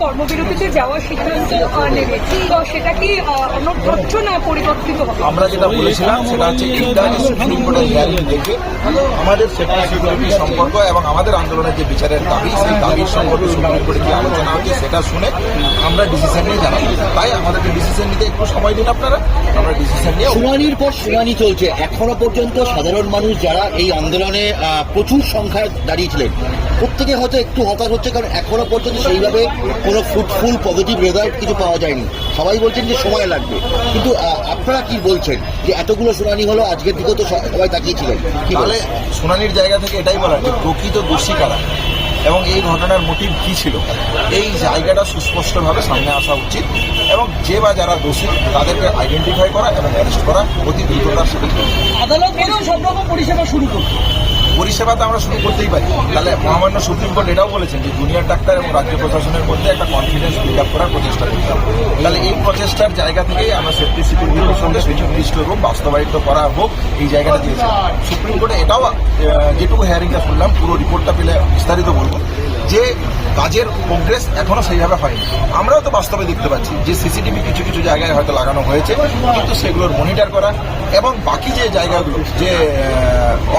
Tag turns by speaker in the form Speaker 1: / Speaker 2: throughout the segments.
Speaker 1: কর্মবিরতিতে যাওয়ার সিদ্ধান্ত নেবে। তো সেটা কি আহ, না পরিবর্তিত হবে।
Speaker 2: আমরা যেটা বলেছিলাম সেটা হচ্ছে সুপ্রিম কোর্টের হিয়ারিং দেখে আমাদের সেটা সিকিউরিটি সম্পর্ক এবং আমাদের আন্দোলনের যে বিচারের দাবি সেই দাবির সম্পর্কে সুপ্রিম কোর্টে কি আলোচনা হচ্ছে সেটা শুনে আমরা ডিসিশন নিয়ে জানাব তাই আমাদেরকে ডিসিশন একটু সময় দিন আপনারা। আমরা ডিসিশন নিয়ে
Speaker 3: শুনানির পর শুনানি চলছে। এখনও পর্যন্ত সাধারণ মানুষ যারা এই আন্দোলনে প্রচুর সংখ্যায় দাঁড়িয়েছিলেন প্রত্যেকে হয়তো একটু হতাশ হচ্ছে কারণ এখনও পর্যন্ত সেইভাবে কোনো ফ্রুটফুল পজিটিভ রেজাল্ট কিছু পাওয়া যায়নি। সবাই বলছেন যে সময় লাগবে। কিন্তু আপনারা কি বলছেন যে এতগুলো শুনানি হলো আজকের দিকেও তো সবাই তাকিয়েছিলেন কি
Speaker 2: তাহলে
Speaker 3: বলে
Speaker 2: শুনানির জায়গা থেকে এটাই বলার যে প্রকৃত দোষী কারা? এবং এই ঘটনার মোটিভ কী ছিল? এই জায়গাটা সুস্পষ্টভাবে সামনে আসা উচিত এবং যে বা যারা দোষী, তাদেরকে আইডেন্টিফাই করা এবং অ্যারেস্ট করা অতি দ্রুততার সাথে।
Speaker 4: আদালত সব রকম পরিষেবা শুরু করছে
Speaker 2: পরিষেবা তো আমরা শুরু করতেই পারি। তাহলে মহামান্য সুপ্রিম কোর্ট এটাও বলেছেন যে জুনিয়র ডাক্তার এবং রাজ্য প্রশাসনের মধ্যে একটা কনফিডেন্স বিল্ড আপ করার প্রচেষ্টা করতে হবে। তাহলে এই প্রচেষ্টার জায়গা থেকেই আমরা সেফটি সিকিউরিটির সঙ্গে সুনির্দিষ্ট রূপ বাস্তবায়িত করা হোক, এই জায়গাটা দিয়েছে। সুপ্রিম কোর্টে এটাও যেটুকু হেয়ারিংটা শুনলাম, পুরো রিপোর্টটা পেলে বিস্তারিত বলব, যে কাজের প্রোগ্রেস এখনও সেইভাবে হয়নি। আমরাও তো বাস্তবে দেখতে পাচ্ছি যে সিসিটিভি কিছু কিছু জায়গায় হয়তো লাগানো হয়েছে, কিন্তু সেগুলোর মনিটর করা এবং বাকি যে জায়গাগুলো, যে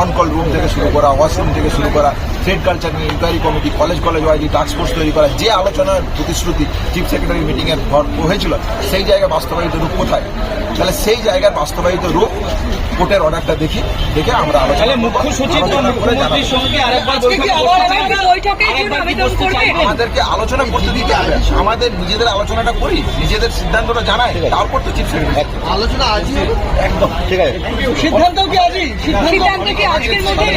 Speaker 2: অন কল রুম থেকে শুরু করা ওয়াশরুম থেকে শুরু করা ট্রেড কালচার নিয়ে ইনকোয়ারি কমিটি কলেজ কলেজ ওয়াইজি টাস্ক ফোর্স তৈরি করা, যে আলোচনার প্রতিশ্রুতি চিফ সেক্রেটারি মিটিংয়ের ঘর হয়েছিল, সেই জায়গায় বাস্তবায়িত রূপ কোথায়? তাহলে সেই জায়গার বাস্তবায়িত রূপ কোর্টের অর্ডারটা দেখি দেখে আমরা আলোচনা
Speaker 4: মুখ্য সচিব
Speaker 2: আমাদেরকে আলোচনা করতে দিতে হবে। আমাদের নিজেদের আলোচনাটা করি নিজেদের সিদ্ধান্তটা জানাই তারপর তো চিফ সেক্রেটারি।
Speaker 3: আলোচনা আজই
Speaker 2: একদম।
Speaker 3: ঠিক আছে।
Speaker 4: সিদ্ধান্ত কি আজই? সিদ্ধান্ত
Speaker 1: সিদ্ধান্ত কি আজকের মধ্যে?